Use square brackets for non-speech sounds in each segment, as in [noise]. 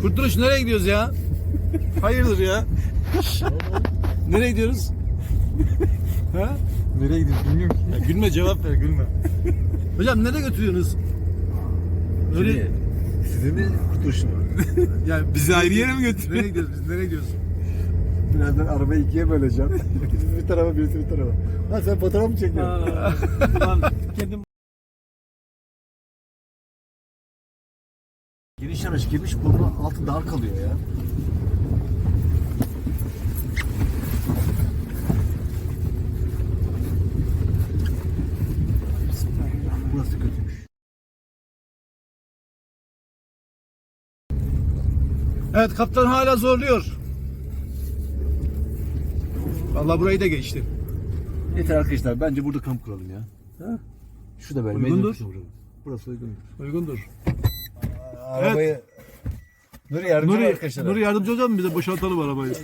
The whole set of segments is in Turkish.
Kurtuluş nereye gidiyoruz ya? Hayırdır ya? nereye gidiyoruz? ha? Nereye gidiyorsun bilmiyorum ki. Ya gülme cevap ver gülme. Hocam nereye götürüyorsunuz? Öyle Sizi mi kurtuluşun var? [laughs] yani Bizi ayrı yere mi götürüyor? nereye gidiyoruz biz nereye gidiyoruz? Birazdan arabayı ikiye böleceğim. [laughs] birisi bir tarafa birisi bir tarafa. Ha sen fotoğraf mı çekiyorsun? Ulan kendim Yanaş girmiş burnu altı dar kalıyor ya. Burası kötüymüş. Evet kaptan hala zorluyor. Vallahi burayı da geçti. Yeter arkadaşlar bence burada kamp kuralım ya. Ha? Şu da böyle. Uygundur. Burası uygundur. Uygundur. Arabayı... Nuri yardımcı Nuri, arkadaşlar. Nuri yardımcı olacak mı bize? Boşaltalım arabayı.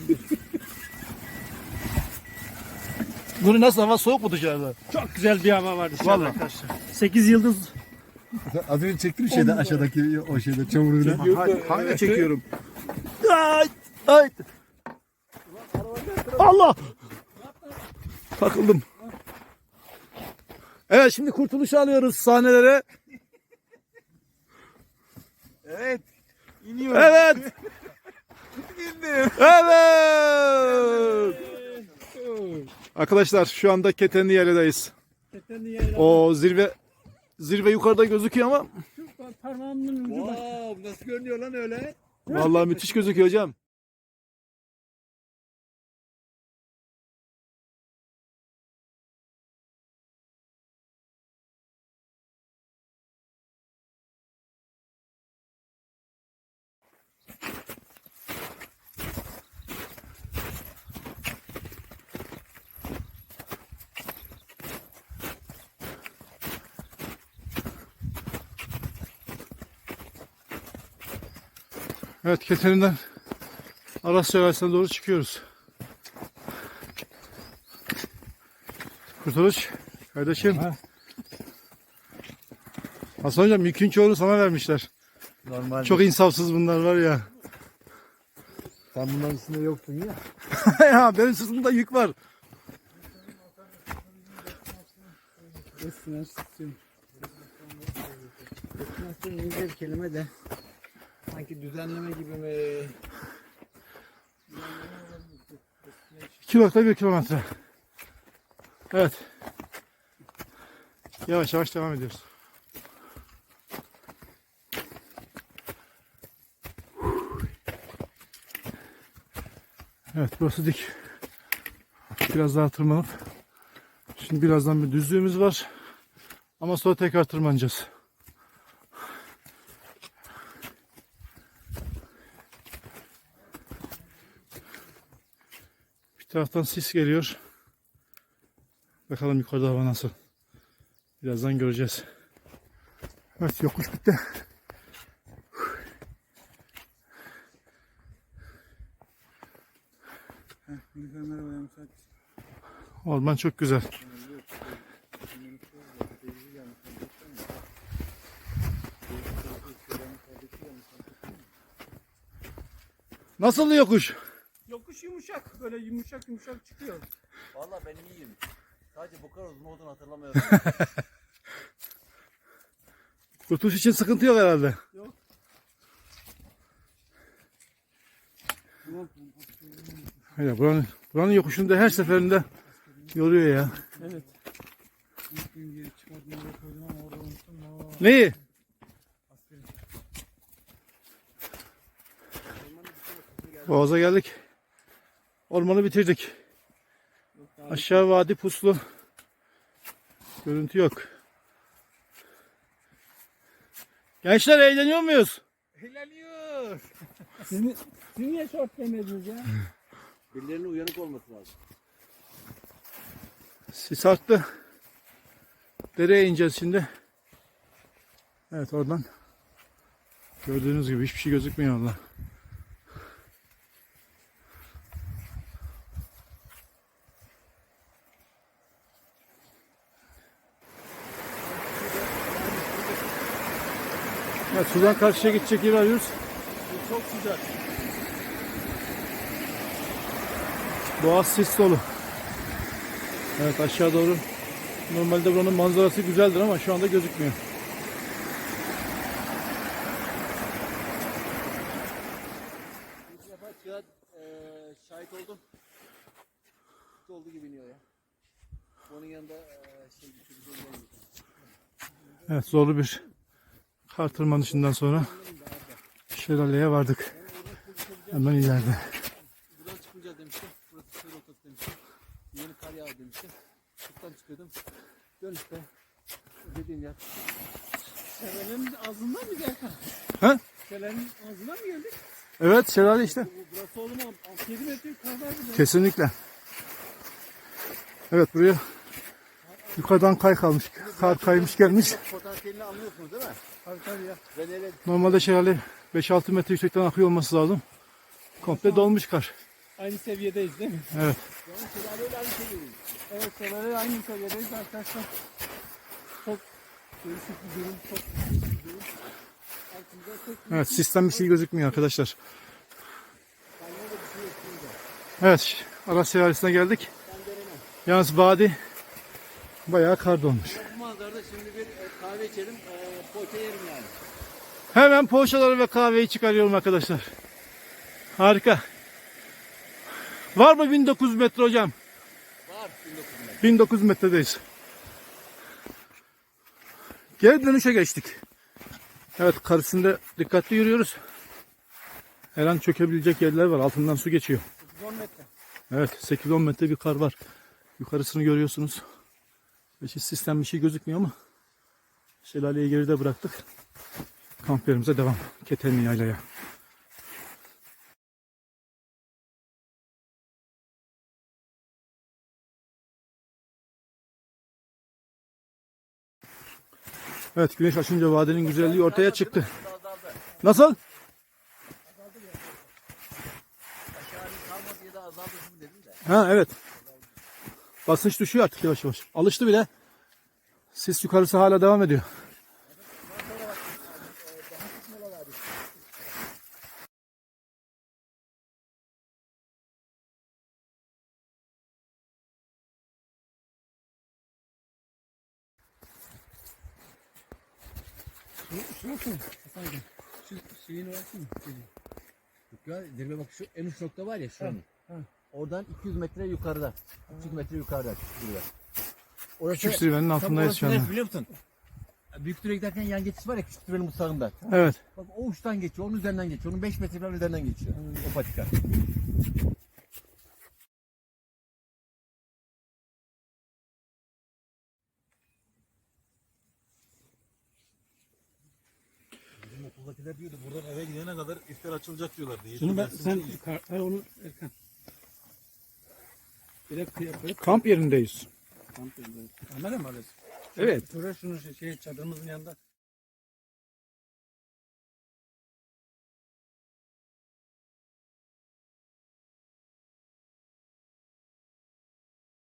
Nuri nasıl hava soğuk mu dışarıda? Çok güzel bir hava var dışarıda Vallahi. arkadaşlar. 8 yıldız. Az önce çektim şeyden aşağıdaki o şeyde çamuruyla. Hayır, hangi çekiyorum? Ay, ay. Allah! Takıldım. Evet şimdi kurtuluşu alıyoruz sahnelere. Evet. İniyorum. Evet. Evet. Arkadaşlar şu anda Ketenli Yayladayız. O zirve zirve yukarıda gözüküyor ama Parmağımın ucu bak. Wow, nasıl görünüyor lan öyle? vallahi müthiş gözüküyor hocam. Evet Keten'inden Arasya Yaylası'na doğru çıkıyoruz. Kurtuluş kardeşim. Hasan hocam yükün çoğunu sana vermişler. Normal. Çok insafsız bunlar var ya. Sen bunların üstünde yoktun ya. ya benim sırtımda yük var. Destinasyon. Destinasyon İngilizce bir kelime de. Sanki düzenleme gibi mi? 2.1 kilometre. Evet. Yavaş yavaş devam ediyoruz. Evet burası dik. Biraz daha tırmanıp şimdi birazdan bir düzlüğümüz var. Ama sonra tekrar tırmanacağız. Taraftan sis geliyor. Bakalım yukarıda hava nasıl. Birazdan göreceğiz. Evet yokuş bitti. Orman çok güzel. Nasıl yokuş? Yumuşak. Böyle yumuşak yumuşak çıkıyor. Valla ben iyiyim. Sadece bu kadar uzun olduğunu hatırlamıyorum. [laughs] Kurtuluş için sıkıntı yok herhalde. Hayır, buranın, buranın yokuşunu da her seferinde yoruyor ya. Evet. Neyi? Boğaz'a geldik. Ormanı bitirdik. Aşağı vadi puslu. Görüntü yok. Gençler eğleniyor muyuz? Eğleniyor. Siz, siz niye şort giymediniz ya? Birilerinin uyanık olması lazım. Sis arttı. Dereye ineceğiz şimdi. Evet oradan. Gördüğünüz gibi hiçbir şey gözükmüyor valla. Sudan karşıya gidecek yer arıyoruz. çok sıcak. Boğaz sis dolu. Evet aşağı doğru. Normalde buranın manzarası güzeldir ama şu anda gözükmüyor. Çığa eee şahit oldum. Oldu gibi iniyor ya. Onun yanında eee şey şey. Evet zorlu bir kar tırmanışından sonra şelaleye vardık. Hemen ileride. Buradan çıkmayacağız demiştim. Burası şehir ortası demiştim. Yeni kar yağdı demiştim. Şuradan çıkıyordum. Dönüşte dediğim yer. Şelalenin ağzından mı geldik? Ha? Şelalenin ağzından mı geldik? Evet şelale işte. Burası oğlum 6-7 metre yukarıdaydı. Kesinlikle. Evet buraya yukarıdan kay kalmış. Kar kaymış gelmiş. Potansiyelini anlıyorsunuz değil mi? Tabii tabii ya. Ben öyle Normalde şelale 5-6 metre yüksekten akıyor olması lazım. Komple dolmuş kar. Aynı seviyedeyiz değil mi? Evet. şelaleyle aynı şey. Evet şelale aynı seviyedeyiz arkadaşlar. Çok değişik bir durum. Çok değişik bir durum. Altımızda tek Evet sistem bir şey gözükmüyor arkadaşlar. Evet Aras Şelalesi'ne geldik. Yalnız vadi bayağı kar dolmuş. Bu manzarada şimdi bir e, kahve içelim. E, poğaça yerim yani. Hemen poğaçaları ve kahveyi çıkarıyorum arkadaşlar. Harika. Var mı 1900 metre hocam? Var 1900 metre. 1900 metredeyiz. Geri dönüşe geçtik. Evet kar üstünde dikkatli yürüyoruz. Her an çökebilecek yerler var. Altından su geçiyor. 10 metre. Evet 8-10 metre bir kar var. Yukarısını görüyorsunuz. Geçiş sistem bir şey gözükmüyor ama şelaleyi geride bıraktık. Kamp yerimize devam. Ketenli yaylaya. Evet güneş açınca vadenin güzelliği ortaya çıktı. Nasıl? Aşağı kalmadı Basınç düşüyor artık yavaş yavaş. Alıştı bile. Sis yukarısı hala devam ediyor. Şu şeyin orası mı? Yok ya zirve bak şu en uç nokta var ya şu an. Oradan 200 metre yukarıda. 200 metre yukarıda küçük zirve. Orası, Küçük zirvenin altındayız şu anda. biliyor musun? Büyük Düre'ye giderken yan geçiş var ya küçük zirvenin mutfağında. Evet. Bak o uçtan geçiyor, onun üzerinden geçiyor. Onun 5 metre falan üzerinden geçiyor. O patika. Bizim okuldakiler diyordu buradan eve gidene kadar iftar açılacak diyorlardı. Şunu ben sen ver onu Erkan. Direkt Kamp yerindeyiz. kamp yapıyoruz. Ömer mi alıyorsun? Evet. Şuraya şunu şey, şey çadırımızın yanında